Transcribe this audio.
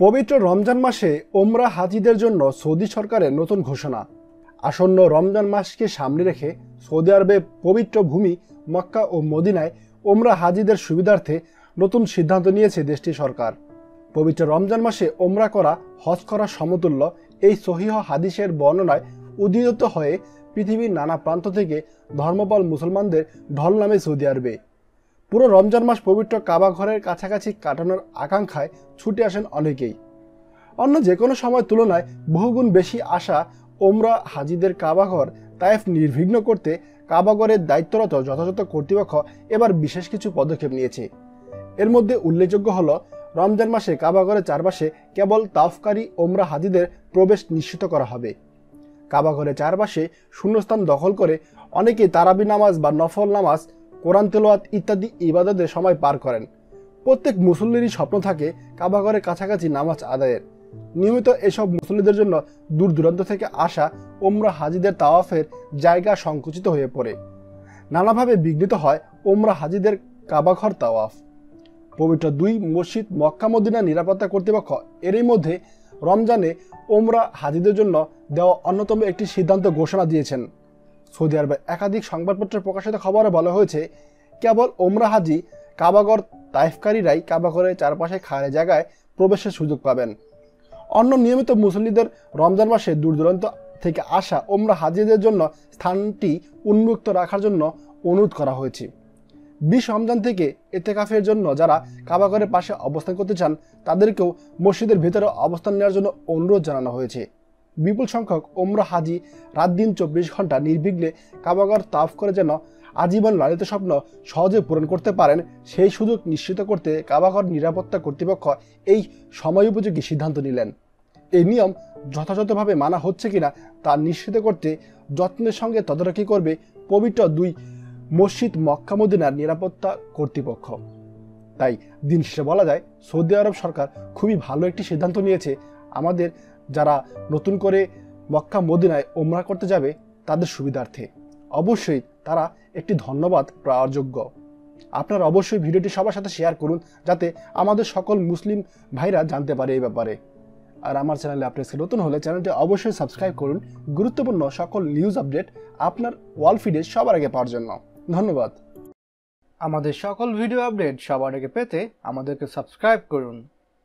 পবিত্র রমজান মাসে ওমরা হাজিদের জন্য সৌদি সরকারের নতুন ঘোষণা। আসন্ন রমজান মাসকে সামনে রেখে সৌদি আরবে পবিত্র ভূমি মক্কা ও মদিনায় ওমরা হাজিদের সুবিধার্থে নতুন সিদ্ধান্ত নিয়েছে দেশটির সরকার। পবিত্র রমজান মাসে ওমরা করা, হজ করা সমতুল্য এই সহিহ হাদিসের বর্ণনায় উদ্দীত হয়ে পৃথিবীর নানা প্রান্ত থেকে ধর্মপাল মুসলমানদের ঢল নামে সৌদি আরবে। পুরো রমজান মাস পবিত্র কাবা ঘরের কাছাকাছি কাটানোর আকাঙ্ক্ষায় ছুটে আসেন অনেকেই। অন্য যে কোনো সময় তুলনায় বহুগুণ বেশি আশা ওমরা হাজিদের কাবাঘর তাইফ নির্বিঘ্ন করতে কাবাগরের দায়িত্বরত যথাযথ কর্তৃপক্ষ এবার বিশেষ কিছু পদক্ষেপ নিয়েছে। এর মধ্যে উল্লেখযোগ্য হল, রমজান মাসে কাবাগরের চারপাশে কেবল তাফকারী ওমরা হাজিদের প্রবেশ নিশ্চিত করা হবে। কাবাঘরের চারপাশে শূন্যস্থান দখল করে অনেকে তারাবি নামাজ বা নফল নামাজ কোরআন তেলোয়াত ইত্যাদি ইবাদতের সময় পার করেন। প্রত্যেক মুসল্লিরই স্বপ্ন থাকে কাবাঘরের কাছাকাছি নামাজ আদায়ের। নিয়মিত এসব মুসল্লিদের জন্য দূর দূরান্ত থেকে আসা ওমরা হাজিদের তাওয়াফের জায়গা সংকুচিত হয়ে পড়ে। নানাভাবে বিঘ্নিত হয় ওমরা হাজিদের কাবাঘর তাওয়াফ। পবিত্র দুই মসজিদ মক্কা মদিনা নিরাপত্তা কর্তৃপক্ষ এরই মধ্যে রমজানে ওমরা হাজিদের জন্য দেওয়া অন্যতম একটি সিদ্ধান্ত ঘোষণা দিয়েছেন। সৌদি আরবের একাধিক সংবাদপত্রে প্রকাশিত খবরে বলা হয়েছে, কেবল ওমরা হাজি কাবাগর তাইফকারীরাই কাবাগরের চারপাশে খাড়ে জায়গায় প্রবেশের সুযোগ পাবেন। অন্য নিয়মিত মুসল্লিদের রমজান মাসে দূর দূরান্ত থেকে আসা ওমরা হাজিদের জন্য স্থানটি উন্মুক্ত রাখার জন্য অনুরোধ করা হয়েছে। বিশ রমজান থেকে এতেকাফের জন্য যারা কাবাগরের পাশে অবস্থান করতে চান, তাদেরকেও মসজিদের ভেতরে অবস্থান নেওয়ার জন্য অনুরোধ জানানো হয়েছে। বিপুল সংখ্যক ওমরা হাজি রাত দিন চব্বিশ ঘণ্টা নির্বিঘ্নে কাবাগর তাফ করে যেন আজীবন লালিত স্বপ্ন সহজে পূরণ করতে পারেন, সেই সুযোগ নিশ্চিত করতে কাবাগর নিরাপত্তা কর্তৃপক্ষ এই সময় উপযোগী সিদ্ধান্ত নিলেন। এই নিয়ম যথাযথভাবে মানা হচ্ছে কিনা তা নিশ্চিত করতে যত্নের সঙ্গে তদারকি করবে পবিত্র দুই মসজিদ মক্কা মদিনার নিরাপত্তা কর্তৃপক্ষ। তাই দিন শেষে বলা যায়, সৌদি আরব সরকার খুবই ভালো একটি সিদ্ধান্ত নিয়েছে আমাদের যারা নতুন করে মক্কা, মদিনায় ওমরা করতে যাবে, তাদের সুবিধার্থে। অবশ্যই তারা একটি ধন্যবাদ পাওয়ার যোগ্য। আপনারা অবশ্যই ভিডিওটি সবার সাথে শেয়ার করুন, যাতে আমাদের সকল মুসলিম ভাইরা জানতে পারে এই ব্যাপারে। আর আমার চ্যানেলে আপনি আজকে নতুন হলে চ্যানেলটি অবশ্যই সাবস্ক্রাইব করুন। গুরুত্বপূর্ণ সকল নিউজ আপডেট আপনার ওয়াল ফিডে সবার আগে পাওয়ার জন্য। ধন্যবাদ। আমাদের সকল ভিডিও আপডেট সবার আগে পেতে আমাদেরকে সাবস্ক্রাইব করুন।